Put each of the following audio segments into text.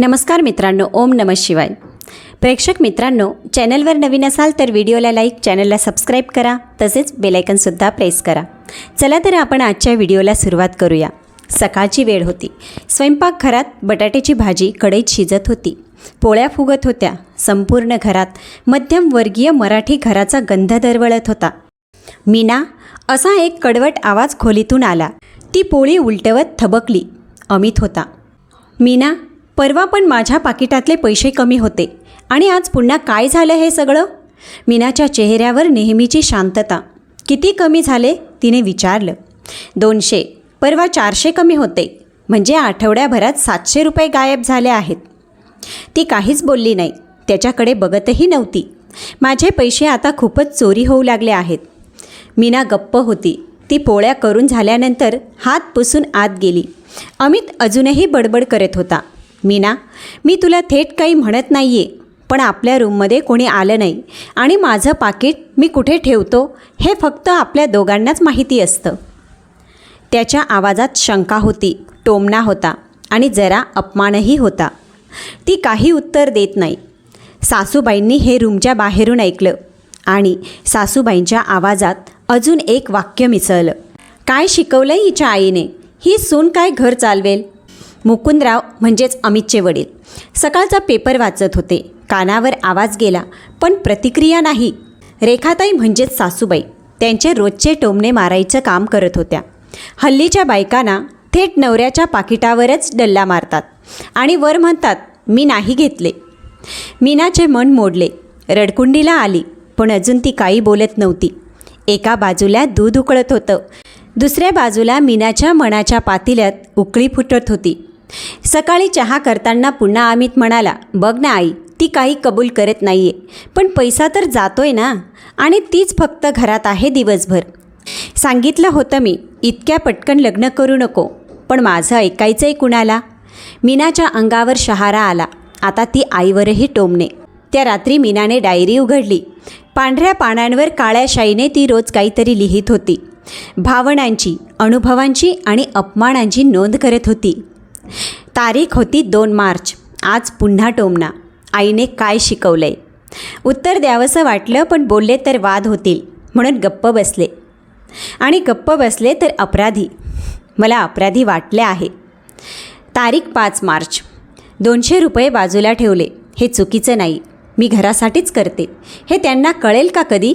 नमस्कार मित्रांनो ओम नम शिवाय. प्रेक्षक मित्रांनो चॅनलवर नवीन असाल तर व्हिडिओला लाईक चॅनलला सबस्क्राईब करा तसेच बेलायकनसुद्धा प्रेस करा. चला तर आपण आजच्या व्हिडिओला सुरुवात करूया. सकाळची वेळ होती. स्वयंपाकघरात बटाट्याची भाजी कढईत शिजत होती. पोळ्या फुगत होत्या. संपूर्ण घरात मध्यमवर्गीय मराठी घराचा गंध दरवळत होता. मीना असा एक कडवट आवाज खोलीतून आला. ती पोळी उलटवत थबकली. अमित होता. मीना परवा पण माझ्या पाकिटातले पैसे कमी होते. आणि आज पुन्हा काय झालं हे सगळं? मीनाच्या चेहऱ्यावर नेहमीची शांतता. किती कमी झाले? तिने विचारलं. दोनशे. परवा चारशे कमी होते. म्हणजे आठवड्याभरात सातशे रुपये गायब झाले आहेत. ती काहीच बोलली नाही. त्याच्याकडे बघतही नव्हती. माझे पैसे आता खूपच चोरी होऊ लागले आहेत. मीना गप्प होती. ती पोळ्या करून झाल्यानंतर हात पुसून आत गेली. अमित अजूनही बडबड करत होता. मीना मी तुला थेट काही म्हणत नाही आहे पण आपल्या रूममध्ये कोणी आलं नाही आणि माझं पाकिट मी कुठे ठेवतो हे फक्त आपल्या दोघांनाच माहिती असतं. त्याच्या आवाजात शंका होती टोमणा होता आणि जरा अपमानही होता. ती काही उत्तर देत नाही. सासूबाईंनी हे रूमच्या बाहेरून ऐकलं आणि सासूबाईंच्या आवाजात अजून एक वाक्य मिसळलं. काय शिकवलं हिच्या आईने? ही सून काय घर चालवेल? मुकुंदराव म्हणजेच अमितचे वडील. सकाळचा पेपर वाचत होते. कानावर आवाज गेला पण प्रतिक्रिया नाही. रेखाताई म्हणजेच सासूबाई. त्यांचे रोजचे टोमणे मारायचं काम करत होत्या. हल्लीच्या बायकांना थेट नवऱ्याच्या पाकिटावरच डल्ला मारतात आणि वर म्हणतात मी नाही घेतले. मीनाचे मन मोडले. रडकुंडीला आली पण अजून ती काही बोलत नव्हती. एका बाजूला दूध उकळत होतं. दुसऱ्या बाजूला मीनाच्या मनाच्या पातिल्यात उकळी फुटत होती. सकाळी चहा करताना पुन्हा अमित म्हणाला बघ ना आई ती काही कबूल करत नाही आहे पण पैसा तर जातोय ना. आणि तीच फक्त घरात आहे दिवसभर. सांगितलं होतं मी इतक्या पटकन लग्न करू नको. पण माझं ऐकायचंय कुणाला? मीनाच्या अंगावर शहारा आला. आता ती आईवरही टोमणे. त्या रात्री मीनाने डायरी उघडली. पांढऱ्या पानांवर काळ्या शाईने ती रोज काहीतरी लिहित होती. भावनांची अनुभवांची आणि अपमानांची नोंद करत होती. तारीख होती दोन मार्च. आज पुन्हा टोमना आईने काय शिकवलंय? उत्तर द्यावंसं वाटलं पण बोलले तर वाद होतील म्हणून गप्प बसले. आणि गप्प बसले तर अपराधी. मला अपराधी वाटले आहे. तारीख पाच मार्च. दोनशे रुपये बाजूला ठेवले. हे चुकीचं नाही. मी घरासाठीच करते. हे त्यांना कळेल का कधी?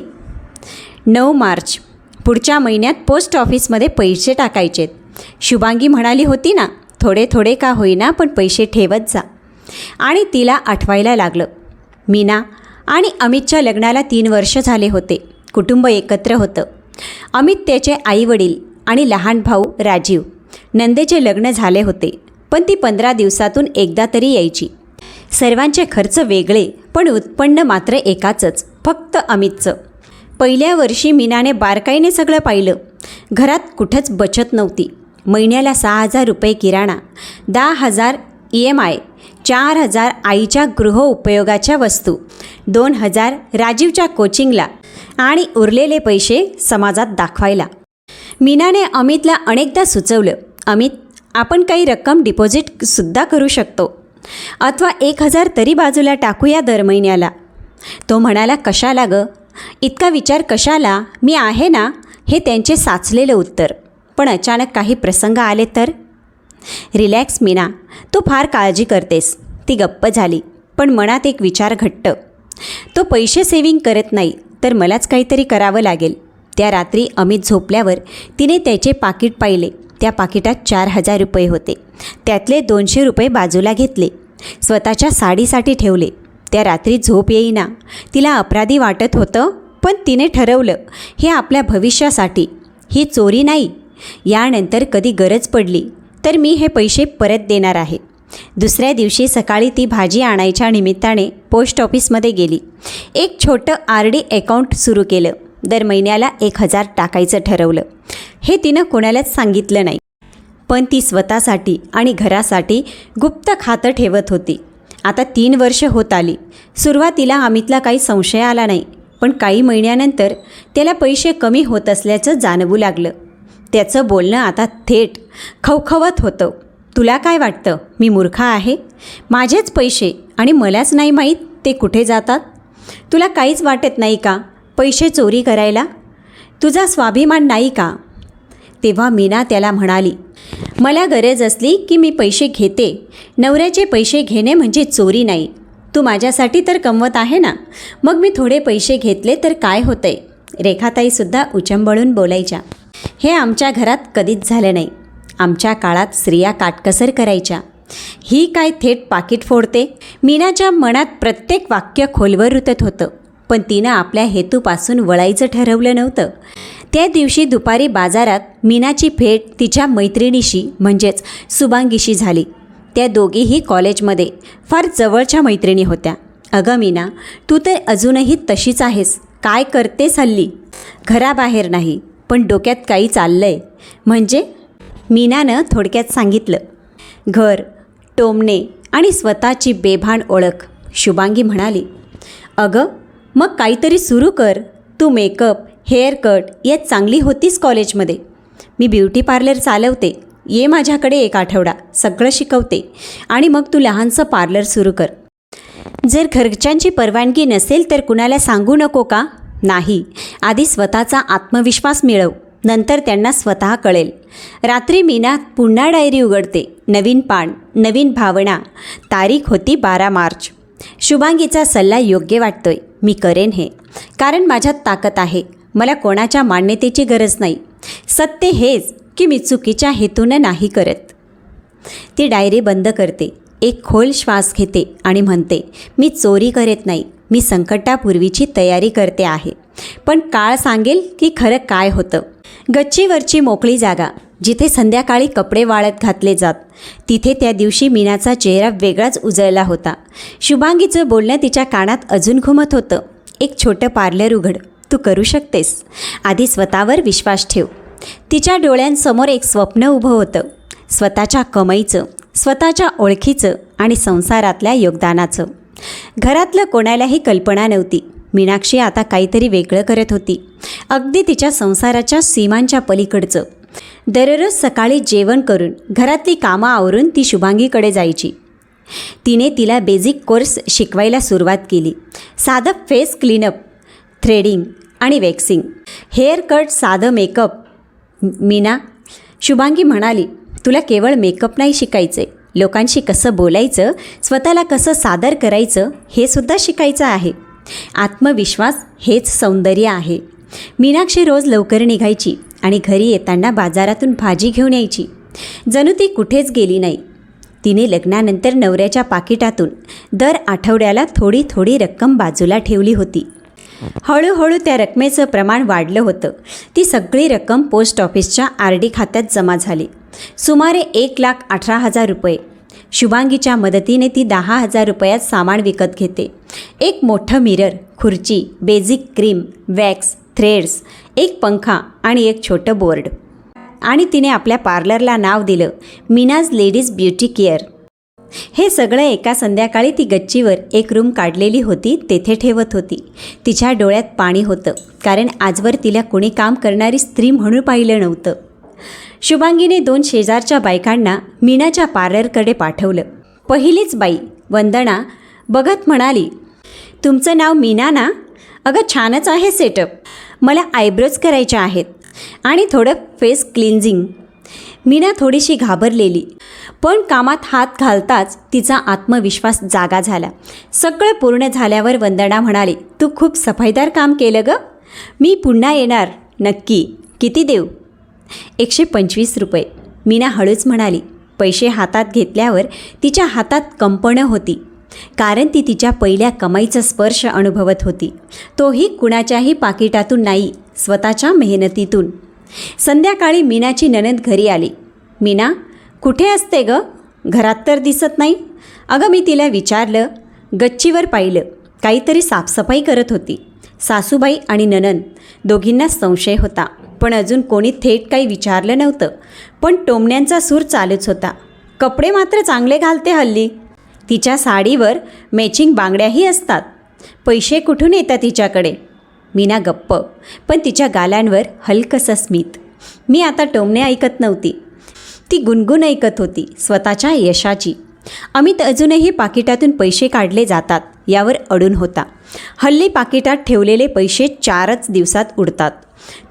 नऊ मार्च. पुढच्या महिन्यात पोस्ट ऑफिसमध्ये पैसे टाकायचेत. शुभांगी म्हणाली होती ना थोडे थोडे का होईना पण पैसे ठेवत जा. आणि तिला आठवायला लागलं. मीना आणि अमितच्या लग्नाला तीन वर्ष झाले होते. कुटुंब एकत्र होतं. अमित त्याचे आईवडील आणि लहान भाऊ राजीव. नंदेचे लग्न झाले होते पण ती पंधरा दिवसातून एकदा तरी यायची. सर्वांचे खर्च वेगळे पण उत्पन्न मात्र एकाचंच फक्त अमितचं. पहिल्या वर्षी मीनाने बारकाईने सगळं पाहिलं. घरात कुठंच बचत नव्हती. महिन्याला सहा हजार रुपये किराणा दहा हजार ई एम आय चार हजार आईच्या गृहउपयोगाच्या वस्तू दोन हजार राजीवच्या कोचिंगला आणि उरलेले पैसे समाजात दाखवायला. मीनाने अमितला अनेकदा सुचवलं अमित आपण काही रक्कम डिपॉझिटसुद्धा करू शकतो. अथवा एक हजार तरी बाजूला टाकूया दर महिन्याला. तो म्हणाला कशाला गं? इतका विचार कशाला? मी आहे ना? हे त्यांचे साचलेलं उत्तर. पण अचानक काही प्रसंग आले तर? रिलॅक्स मीना. तू फार काळजी करतेस. ती गप्प झाली. पण मनात एक विचार घट्ट. तो पैसे सेविंग करत नाही तर मलाच काहीतरी करावं लागेल. त्या रात्री अमित झोपल्यावर तिने त्याचे पाकिट पाहिले. त्या पाकिटात चार हजार रुपये होते. त्यातले दोनशे रुपये बाजूला घेतले. स्वतःच्या साडीसाठी ठेवले. त्या रात्री झोप येईना. तिला अपराधी वाटत होतं पण तिने ठरवलं हे आपल्या भविष्यासाठी. ही चोरी नाही. यानंतर कधी गरज पडली तर मी हे पैसे परत देणार आहे. दुसऱ्या दिवशी सकाळी ती भाजी आणायच्या निमित्ताने पोस्ट ऑफिसमध्ये गेली. एक छोटं आर डी अकाउंट सुरू केलं. दर महिन्याला एक हजार टाकायचं ठरवलं. हे तिनं कोणालाच सांगितलं नाही. पण ती स्वतःसाठी आणि घरासाठी गुप्त खातं ठेवत होती. आता तीन वर्ष होत आली. सुरुवातीला अमितला काही संशय आला नाही पण काही महिन्यानंतर त्याला पैसे कमी होत असल्याचं जाणवू लागलं. त्याचं बोलणं आता थेट खवखवत होतं. तुला काय वाटतं? मी मूर्ख आहे? माझेच पैसे आणि मलाच नाही माहीत ते कुठे जातात? तुला काहीच वाटत नाही का पैसे चोरी करायला? तुझा स्वाभिमान नाही का? तेव्हा मीना त्याला म्हणाली मला गरज असली की मी पैसे घेते. नवऱ्याचे पैसे घेणे म्हणजे चोरी नाही. तू माझ्यासाठी तर कमवत आहे ना? मग मी थोडे पैसे घेतले तर काय होतंय? रेखाताईसुद्धा उचंबळून बोलायच्या. हे आमच्या घरात कधीच झालं नाही. आमच्या काळात स्त्रिया काटकसर करायच्या. ही काय थेट पाकिट फोडते? मीनाच्या मनात प्रत्येक वाक्य खोलवर रुतत होतं. पण तिनं आपल्या हेतूपासून वळायचं ठरवलं नव्हतं. त्या दिवशी दुपारी बाजारात मीनाची भेट तिच्या मैत्रिणीशी म्हणजेच सुबांगीशी झाली. त्या दोघीही कॉलेजमध्ये फार जवळच्या मैत्रिणी होत्या. अगं मीना तू तर अजूनही तशीच आहेस. काय करतेस हल्ली? घराबाहेर नाही. पण डोक्यात काही चाललं आहे म्हणजे? मीनानं थोडक्यात सांगितलं. घर टोमणे आणि स्वतःची बेभान ओळख. शुभांगी म्हणाली अगं मग काहीतरी सुरू कर. तू मेकअप हेअर कट यात चांगली होतीस कॉलेजमध्ये. मी ब्युटी पार्लर चालवते. ये माझ्याकडे एक आठवडा. सगळं शिकवते. आणि मग तू लहानसं पार्लर सुरू कर. जर घरच्यांची परवानगी नसेल तर कुणाला सांगू नको का? नाही. आधी स्वतःचा आत्मविश्वास मिळव. नंतर त्यांना स्वतः कळेल. रात्री मीना पुन्हा डायरी उघडते. नवीन पान नवीन भावना. तारीख होती बारा मार्च. शुभांगीचा सल्ला योग्य वाटतोय. मी करेन हे. कारण माझ्यात ताकद आहे. मला कोणाच्या मान्यतेची गरज नाही. सत्य हेच की मी चुकीच्या हेतूनं नाही करत. ती डायरी बंद करते. एक खोल श्वास घेते आणि म्हणते मी चोरी करत नाही. मी संकटापूर्वीची तयारी करते आहे. पण काळ सांगेल की खरं काय होतं. गच्चीवरची मोकळी जागा जिथे संध्याकाळी कपडे वाळत घातले जात तिथे त्या दिवशी मीनाचा चेहरा वेगळाच उजळला होता. शुभांगीचं बोलणं तिच्या कानात अजून घुमत होतं. एक छोटं पार्लर उघड. तू करू शकतेस. आधी स्वतःवर विश्वास ठेव. तिच्या डोळ्यांसमोर एक स्वप्न उभं होतं. स्वतःच्या कमाईचं स्वतःच्या ओळखीचं आणि संसारातल्या योगदानाचं. घरातलं कोणालाही कल्पना नव्हती. मीनाक्षी आता काहीतरी वेगळं करत होती. अगदी तिच्या संसाराच्या सीमांच्या पलीकडचं. दररोज सकाळी जेवण करून घरातली कामं आवरून ती शुभांगीकडे जायची. तिने तिला बेसिक कोर्स शिकवायला सुरुवात केली. साधं फेस क्लीनअप थ्रेडिंग आणि वॅक्सिंग हेअर कट साधं मेकअप मीना शुभांगी म्हणाली तुला केवळ मेकअप नाही शिकायचे लोकांशी कसं बोलायचं स्वतःला कसं सादर करायचं हे सुद्धा शिकायचं आहे. आत्मविश्वास हेच सौंदर्य आहे. मीनाक्षी रोज लवकर निघायची आणि घरी येताना बाजारातून भाजी घेऊन यायची. जणू ती कुठेच गेली नाही. तिने लग्नानंतर नवऱ्याच्या पाकिटातून दर आठवड्याला थोडी थोडी रक्कम बाजूला ठेवली होती. हळूहळू त्या रकमेचं प्रमाण वाढलं होतं. ती सगळी रक्कम पोस्ट ऑफिसच्या आर डी खात्यात जमा झाली. सुमारे एक लाख अठरा हजार रुपये. शुभांगीच्या मदतीने ती दहा हजार रुपयात सामान विकत घेते. एक मोठं मिरर खुर्ची बेसिक क्रीम वॅक्स थ्रेड्स एक पंखा आणि एक छोटं बोर्ड आणि तिने आपल्या पार्लरला नाव दिलं मीनाज लेडीज ब्युटी केअर हे सगळं एका संध्याकाळी ती गच्चीवर एक रूम काढलेली होती तेथे ठेवत होती. तिच्या डोळ्यात पाणी होतं कारण आजवर तिला कुणी काम करणारी स्त्री म्हणून पाहिलं नव्हतं. शुभांगीने दोन शेजारच्या बायकांना मीनाच्या पार्लरकडे पाठवलं. पहिलीच बाई वंदना बघत म्हणाली तुमचं नाव मीना ना? अगं छानच आहे सेटअप मला आयब्रोज करायच्या आहेत आणि थोडं फेस क्लिन्झिंग मीना थोडीशी घाबरलेली पण कामात हात घालताच तिचा आत्मविश्वास जागा झाला. सगळं पूर्ण झाल्यावर वंदना म्हणाली तू खूप सफाईदार काम केलं गं. मी पुन्हा येणार. नक्की. किती देऊ? एकशे पंचवीस रुपये. मीना हळूच म्हणाली पैसे हातात घेतल्यावर तिच्या हातात कंपणं होती. कारण ती तिच्या पहिल्या कमाईचा स्पर्श अनुभवत होती. तोही कुणाच्याही पाकिटातून नाही स्वतःच्या मेहनतीतून. संध्याकाळी मीनाची ननद घरी आली. मीना कुठे असते ग? घरात तर दिसत नाही. अगं मी तिला विचारलं गच्चीवर पाहिलं. काहीतरी साफसफाई करत होती. सासूबाई आणि ननंद दोघींना संशय होता. पण अजून कोणी थेट काही विचारलं नव्हतं. पण टोमण्यांचा सूर चालूच होता. कपडे मात्र चांगले घालते हल्ली. तिच्या साडीवर मॅचिंग बांगड्याही असतात. पैसे कुठून येतात तिच्याकडे? मीना गप्प. पण तिच्या गालांवर हलकंसं स्मित. मी आता टोमणे ऐकत नव्हती. ती गुणगुण ऐकत होती स्वतःच्या यशाची. अमित अजूनही पाकिटातून पैसे काढले जातात यावर अडून होता. हल्ली पाकिटात ठेवलेले पैसे चारच दिवसात उडतात.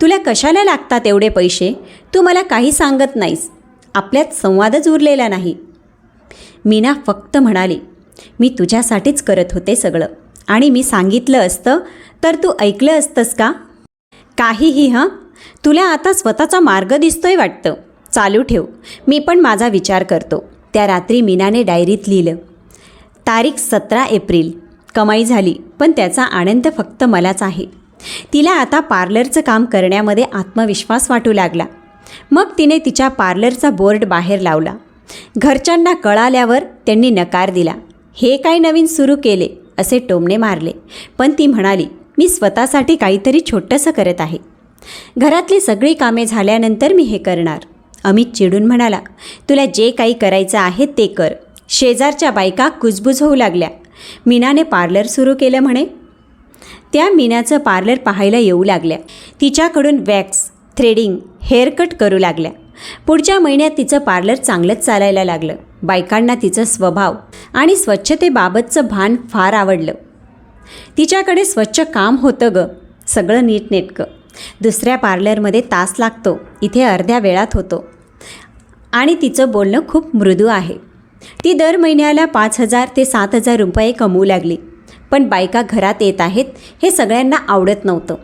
तुला कशाला लागतात एवढे पैसे? तू मला काही सांगत नाहीस. आपल्यात संवादच उरलेला नाही. मीना फक्त म्हणाली मी तुझ्यासाठीच करत होते सगळं. आणि मी सांगितलं असतं तर तू ऐकलं असतंस का? काहीही हां. तुला आता स्वतःचा मार्ग दिसतोय वाटतं. चालू ठेव. मी पण माझा विचार करतो. त्या रात्री मीनाने डायरीत लिहिलं तारीख सतरा एप्रिल. कमाई झाली पण त्याचा आनंद फक्त मलाच आहे. तिला आता पार्लरचं काम करण्यामध्ये आत्मविश्वास वाटू लागला. मग तिने तिच्या पार्लरचा बोर्ड बाहेर लावला. घरच्यांना कळाल्यावर त्यांनी नकार दिला हे काय नवीन सुरू केले? असे टोमणे मारले. पण ती म्हणाली मी स्वतःसाठी काहीतरी छोटंसं करत आहे. घरातली सगळी कामे झाल्यानंतर मी हे करणार. अमित चिडून म्हणाला तुला जे काही करायचं आहे ते कर. शेजारच्या बायका कुजबुज होऊ लागल्या. मीनाने पार्लर सुरू केलं म्हणे. त्या मीनाचं पार्लर पाहायला येऊ लागल्या. तिच्याकडून वॅक्स थ्रेडिंग हेअरकट करू लागल्या. पुढच्या महिन्यात तिचं पार्लर चांगलंच चालायला लागलं. बायकांना तिचं स्वभाव आणि स्वच्छतेबाबतचं भान फार आवडलं. तिच्याकडे स्वच्छ काम होतं ग सगळं नीटनेटकं. दुसऱ्या पार्लरमध्ये तास लागतो. इथे अर्ध्या वेळात होतो. आणि तिचं बोलणं खूप मृदू आहे. ती दर महिन्याला पाच हजार ते सात हजार रुपये कमवू लागली. पण बायका घरात येत आहेत हे सगळ्यांना आवडत नव्हतं.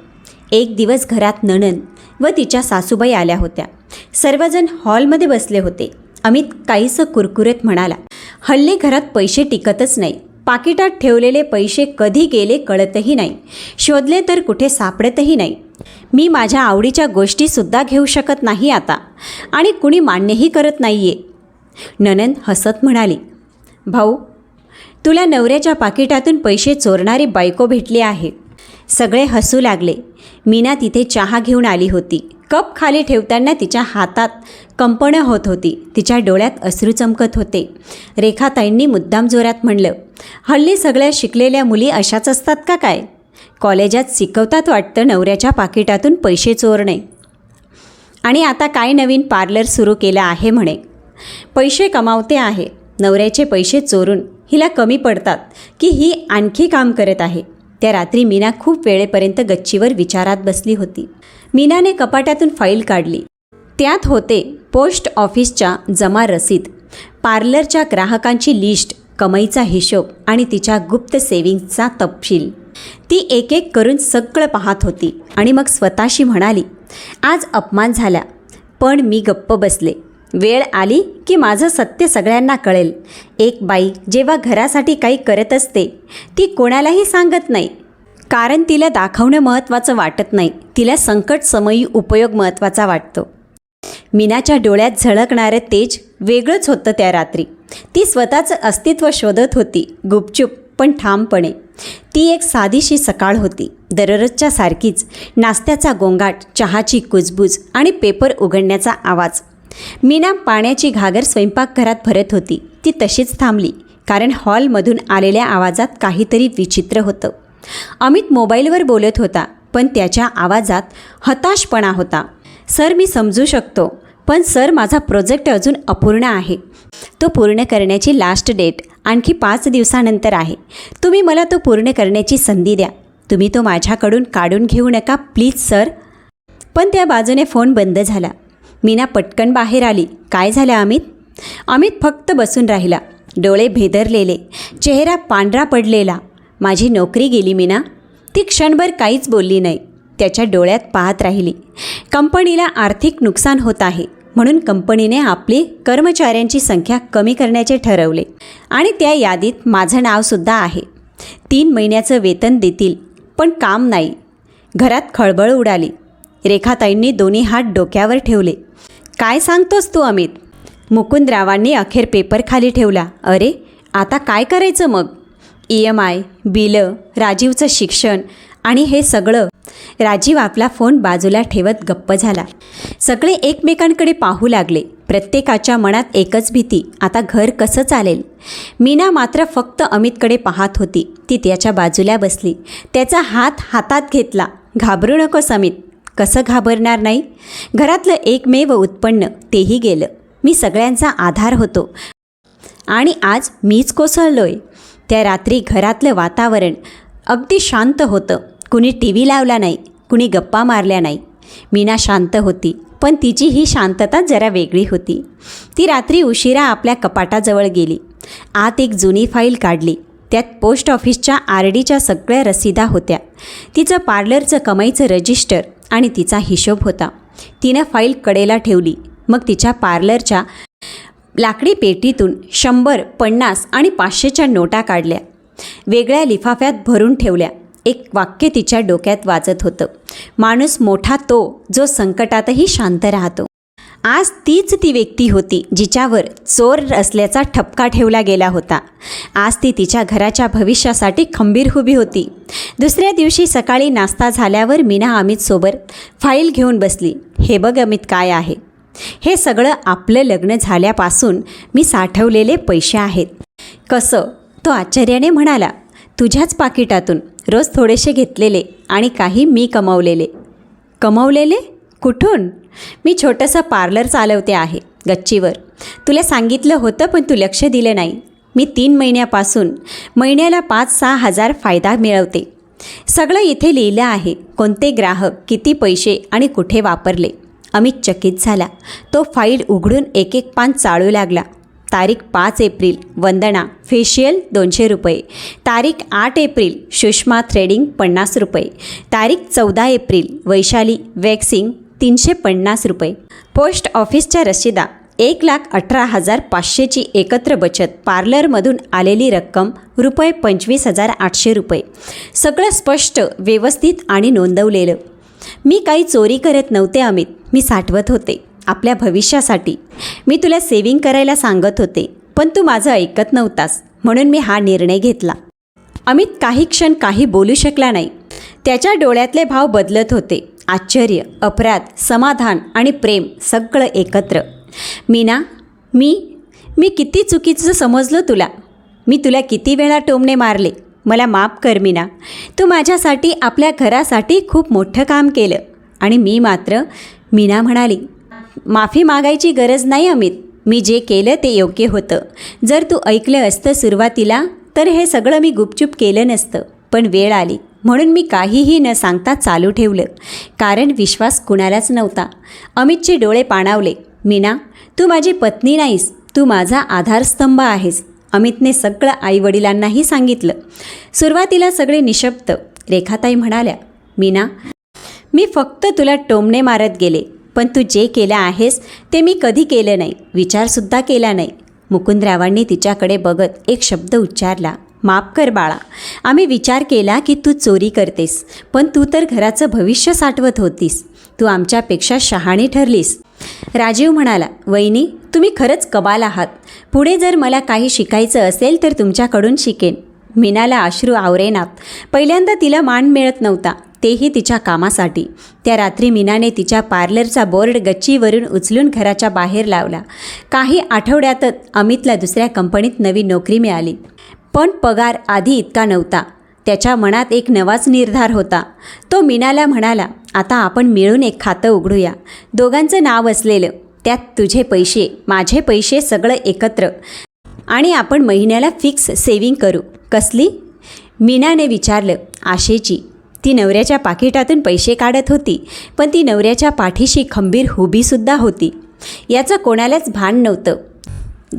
एक दिवस घरात नणन व तिच्या सासूबाई आल्या होत्या. सर्वजण हॉलमध्ये बसले होते. अमित काहीसं कुरकुरत म्हणाला हल्ली घरात पैसे टिकतच नाही. पाकिटात ठेवलेले पैसे कधी गेले कळतही नाही. शोधले तर कुठे सापडतही नाही. मी माझ्या आवडीच्या गोष्टीसुद्धा घेऊ शकत नाही आता. आणि कुणी मान्यही करत नाही आहे ननंद हसत म्हणाली भाऊ तुला नवऱ्याच्या पाकिटातून पैसे चोरणारी बायको भेटली आहे. सगळे हसू लागले. मीना तिथे चहा घेऊन आली होती. कप खाली ठेवताना तिच्या हातात कंपनं होत होती. तिच्या डोळ्यात अश्रू चमकत होते. रेखाताईंनी मुद्दाम जोरात म्हणलं हल्ली सगळ्या शिकलेल्या मुली अशाच असतात का काय? कॉलेजात शिकवतात वाटतं नवऱ्याच्या पाकिटातून पैसे चोरणे. आणि आता काय नवीन पार्लर सुरू केलं आहे म्हणे. पैसे कमावते आहे. नवऱ्याचे पैसे चोरून हिला कमी पडतात की ही आणखी काम करत आहे. त्या रात्री मीना खूप वेळेपर्यंत गच्चीवर विचारात बसली होती. मीनाने कपाटातून फाईल काढली. त्यात होते पोस्ट ऑफिसच्या जमा रसीद पार्लरच्या ग्राहकांची लिस्ट कमाईचा हिशोब आणि तिच्या गुप्त सेविंगचा तपशील. ती एक एक करून सगळं पाहत होती आणि मग स्वतःशी म्हणाली आज अपमान झाला पण मी गप्प बसले. वेळ आली की माझं सत्य सगळ्यांना कळेल. एक बाई जेव्हा घरासाठी काही करत असते ती कोणालाही सांगत नाही. कारण तिला दाखवणं महत्त्वाचं वाटत नाही. तिला संकट समयी उपयोग महत्त्वाचा वाटतो. मीनाच्या डोळ्यात झळकणारं तेज वेगळंच होतं त्या रात्री. ती स्वतःचं अस्तित्व शोधत होती गुपचूप पण ठामपणे. ती एक साधीशी सकाळ होती. दररोजच्या सारखीच नाश्त्याचा गोंगाट चहाची कुजबूज आणि पेपर उघडण्याचा आवाज. मीना पाण्याची घागर स्वयंपाकघरात भरत होती. ती तशीच थांबली कारण हॉलमधून आलेल्या आवाजात काहीतरी विचित्र होतं. अमित मोबाईलवर बोलत होता पण त्याच्या आवाजात हताशपणा होता. सर मी समजू शकतो पण सर माझा प्रोजेक्ट अजून अपूर्ण आहे. तो पूर्ण करण्याची लास्ट डेट आणखी पाच दिवसानंतर आहे. तुम्ही मला तो पूर्ण करण्याची संधी द्या. तुम्ही तो माझ्याकडून काढून घेऊ नका प्लीज सर. पण त्या बाजूने फोन बंद झाला. मीना पटकन बाहेर आली. काय झालं अमित? अमित फक्त बसून राहिला. डोळे भेदरलेले. चेहरा पांढरा पडलेला. माझी नोकरी गेली मी ना ती क्षणभर काहीच बोलली नाही. त्याच्या डोळ्यात पाहत राहिली. कंपनीला आर्थिक नुकसान होत आहे. म्हणून कंपनीने आपली कर्मचाऱ्यांची संख्या कमी करण्याचे ठरवले. आणि त्या यादीत माझं नावसुद्धा आहे. तीन महिन्याचं वेतन देतील पण काम नाही. घरात खळबळ उडाली. रेखाताईंनी दोन्ही हात डोक्यावर ठेवले. काय सांगतोस तू अमित? मुकुंदरावांनी अखेर पेपर खाली ठेवला. अरे आता काय करायचं मग? ई एम आय बिलं राजीवचं शिक्षण आणि हे सगळं राजीव आपला फोन बाजूला ठेवत गप्प झाला. सगळे एकमेकांकडे पाहू लागले. प्रत्येकाच्या मनात एकच भीती आता घर कसं चालेल? मीना मात्र फक्त अमितकडे पाहत होती. ती त्याच्या बाजूला बसली. त्याचा हात हातात घेतला. घाबरू नकोस अमित. कसं घाबरणार नाही? घरातलं एकमेव उत्पन्न तेही गेलं. मी सगळ्यांचा आधार होतो. आणि आज मीच कोसळलोय. त्या रात्री घरातलं वातावरण अगदी शांत होतं. कुणी टी व्ही लावला नाही कुणी गप्पा मारल्या नाही. मीना शांत होती पण तिची ही शांतता जरा वेगळी होती. ती रात्री उशिरा आपल्या कपाटाजवळ गेली. आत एक जुनी फाईल काढली. त्यात पोस्ट ऑफिसच्या आर डीच्या सगळ्या रसीदा होत्या. तिचं पार्लरचं कमाईचं रजिस्टर आणि तिचा हिशोब होता. तिनं फाईल कडेला ठेवली. मग तिच्या पार्लरच्या लाकडी पेटीतून शंभर पन्नास आणि पाचशेच्या नोटा काढल्या. वेगळ्या लिफाफ्यात भरून ठेवल्या. एक वाक्य तिच्या डोक्यात वाजत होतं. माणूस मोठा तो जो संकटातही शांत राहतो. आज तीच ती व्यक्ती होती जिच्यावर चोर असल्याचा ठपका ठेवला गेला होता. आज ती तिच्या घराच्या भविष्यासाठी खंबीर उभी होती. दुसऱ्या दिवशी सकाळी नाश्ता झाल्यावर मीना अमितसोबत फाईल घेऊन बसली. हे बघ अमित काय आहे? हे सगळं आपलं लग्न झाल्यापासून मी साठवलेले पैसे आहेत. कसं? तो आश्चर्याने म्हणाला तुझ्याच पाकिटातून रोज थोडेसे घेतलेले आणि काही मी कमावलेले. कमावलेले? कुठून? मी छोटंसं पार्लर चालवते आहे गच्चीवर. तुला सांगितलं होतं पण तू लक्ष दिलं नाही. मी तीन महिन्यापासून महिन्याला पाच सहा हजार फायदा मिळवते. सगळं इथे लिहिलं आहे कोणते ग्राहक किती पैसे आणि कुठे वापरले. अमित चकित झाला. तो फाईल उघडून एक एक पान चाळू लागला. तारीख पाच एप्रिल वंदना फेशियल दोनशे रुपये. तारीख आठ एप्रिल सुषमा थ्रेडिंग पन्नास रुपये. तारीख चौदा एप्रिल वैशाली वॅक्सिंग तीनशे पन्नास रुपये. पोस्ट ऑफिसच्या रशिदा एक लाख अठरा हजार पाचशेची एकत्र बचत पार्लरमधून आलेली रक्कम रुपये पंचवीस हजार आठशे रुपये. सगळं स्पष्ट व्यवस्थित आणि नोंदवलेलं. मी काही चोरी करत नव्हते अमित. मी साठवत होते आपल्या भविष्यासाठी. मी तुला सेविंग करायला सांगत होते पण तू माझं ऐकत नव्हतास म्हणून मी हा निर्णय घेतला. अमित काही क्षण काही बोलू शकला नाही. त्याच्या डोळ्यातले भाव बदलत होते. आश्चर्य अपराध समाधान आणि प्रेम सगळं एकत्र. मीना मी मी किती चुकीचं समजलो तुला? मी तुला किती वेळा टोमणे मारले? मला माफ कर मीना. तू माझ्यासाठी आपल्या घरासाठी खूप मोठं काम केलं. आणि मी मात्र मीना म्हणाली माफी मागायची गरज नाही अमित. मी जे केलं ते योग्य होतं. जर तू ऐकलं असतं सुरुवातीला तर हे सगळं मी गुपचूप केलं नसतं. पण वेळ आली. म्हणून मी काहीही न सांगता चालू ठेवलं. कारण विश्वास कुणालाच नव्हता. अमितचे डोळे पाणावले. मीना तू माझी पत्नी नाहीस. तू माझा आधारस्तंभ आहेस. अमितने सगळं आईवडिलांनाही सांगितलं. सुरुवातीला सगळे निशब्द. रेखाताई म्हणाल्या मीना मी फक्त तुला टोमणे मारत गेले पण तू जे केलं आहेस ते मी कधी केलं नाही विचारसुद्धा केला नाही. मुकुंदरावांनी तिच्याकडे बघत एक शब्द उच्चारला माफ कर बाळा आम्ही विचार केला की तू चोरी करतेस पण तू तर घराचं भविष्य साठवत होतीस. तू आमच्यापेक्षा शहाणी ठरलीस. राजीव म्हणाला वहिनी तुम्ही खरंच कबाल आहात. पुढे जर मला काही शिकायचं असेल तर तुमच्याकडून शिकेन. मीनाला अश्रू आवरेनात पहिल्यांदा तिला मान मिळत नव्हता तेही तिच्या कामासाठी. त्या रात्री मीनाने तिच्या पार्लरचा बोर्ड गच्चीवरून उचलून घराच्या बाहेर लावला. काही आठवड्यातच अमितला दुसऱ्या कंपनीत नवी नोकरी मिळाली. पण पगार आधी इतका नव्हता. त्याच्या मनात एक नवाच निर्धार होता. तो मीनाला म्हणाला आता आपण मिळून एक खातं उघडूया. दोघांचं नाव असलेलं त्यात तुझे पैसे माझे पैसे सगळं एकत्र. आणि आपण महिन्याला फिक्स सेविंग करू. कसली? मीनाने विचारलं आशेची. ती नवऱ्याच्या पाकिटातून पैसे काढत होती पण ती नवऱ्याच्या पाठीशी खंबीर हुबीसुद्धा होती. याचं कोणालाच भान नव्हतं.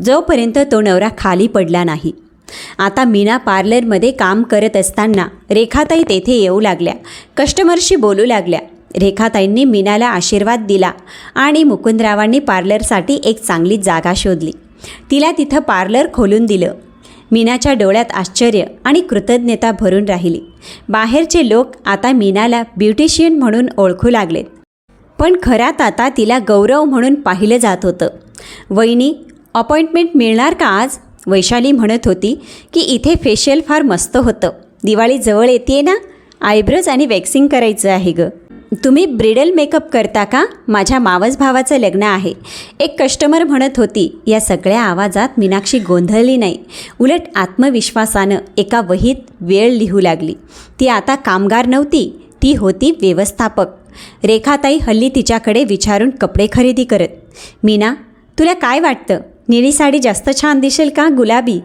जोपर्यंत तो नवरा खाली पडला नाही. आता मीना पार्लरमध्ये काम करत असताना रेखाताई तेथे येऊ लागल्या. कस्टमरशी बोलू लागल्या. रेखाताईंनी मीनाला आशीर्वाद दिला आणि मुकुंदरावांनी पार्लरसाठी एक चांगली जागा शोधली. तिला तिथं पार्लर खोलून दिलं. मीनाच्या डोळ्यात आश्चर्य आणि कृतज्ञता भरून राहिली. बाहेरचे लोक आता मीनाला ब्युटिशियन म्हणून ओळखू लागलेत. पण खऱ्यात आता तिला गौरव म्हणून पाहिलं जात होतं. वहिनी अपॉइंटमेंट मिळणार का आज? वैशाली म्हणत होती की इथे फेशियल फार मस्त होतं. दिवाळी जवळ येते ना? आयब्रोज आणि वॅक्सिंग करायचं आहे गं. तुम्ही ब्रिडल मेकअप करता का? माझ्या मावस भावाचं लग्न आहे. एक कस्टमर म्हणत होती या सगळ्या आवाजात मीनाक्षी गोंधळली नाही. उलट आत्मविश्वासानं एका वहीत वेळ लिहू लागली. ती आता कामगार नव्हती ती होती व्यवस्थापक. रेखाताई हल्ली तिच्याकडे विचारून कपडे खरेदी करत. मीना तुला काय वाटतं? निळी साडी जास्त छान दिसेल का गुलाबी?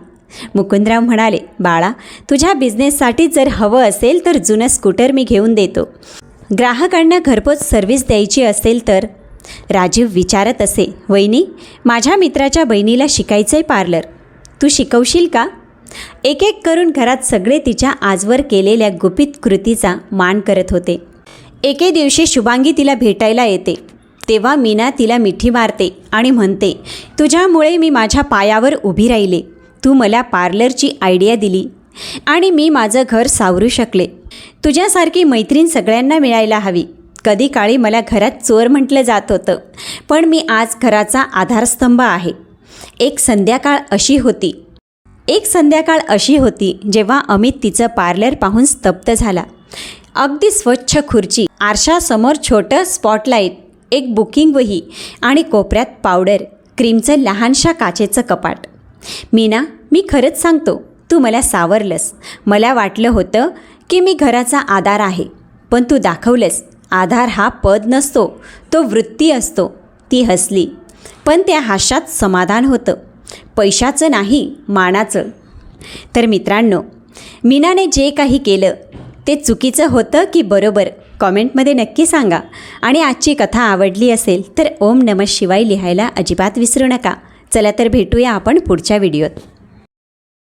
मुकुंदराव म्हणाले बाळा तुझ्या बिझनेससाठी जर हवं असेल तर जुनं स्कूटर मी घेऊन देतो. ग्राहकांना घरपोच सर्व्हिस द्यायची असेल तर? राजीव विचारत असे वहिनी माझ्या मित्राच्या बहिणीला शिकायचं आहे पार्लर. तू शिकवशील का? एक एक करून घरात सगळे तिच्या आजवर केलेल्या गुपित कृतीचा मान करत होते. एके दिवशी शुभांगी तिला भेटायला येते. तेव्हा मीना तिला मिठी मारते आणि म्हणते तुझ्यामुळे मी माझ्या पायावर उभी राहिले. तू मला पार्लरची आयडिया दिली आणि मी माझं घर सावरू शकले. तुझ्यासारखी मैत्रीण सगळ्यांना मिळायला हवी. कधी काळी मला घरात चोर म्हटलं जात होतं पण मी आज घराचा आधारस्तंभ आहे. एक संध्याकाळ अशी होती. एक संध्याकाळ अशी होती जेव्हा अमित तिचं पार्लर पाहून स्तब्ध झाला. अगदी स्वच्छ खुर्ची आरशासमोर छोटं स्पॉटलाईट एक बुकिंग वही आणि कोपऱ्यात पावडर क्रीमचं लहानशा काचेचं कपाट. मीना मी खरंच सांगतो तू मला सावरलंस. मला वाटलं होतं की मी घराचा आधार आहे पण तू दाखवलंस आधार हा पद नसतो तो वृत्ती असतो ती हसली. पण त्या हाशात समाधान होतं पैशाचं नाही मानाचं. तर मित्रांनो मीनाने जे काही केलं ते चुकीचं होतं की बरोबर? कॉमेंटमध्ये नक्की सांगा. आणि आजची कथा आवडली असेल तर ओम नमः शिवाय लिहायला अजिबात विसरू नका. चला तर भेटूया आपण पुढच्या व्हिडिओत.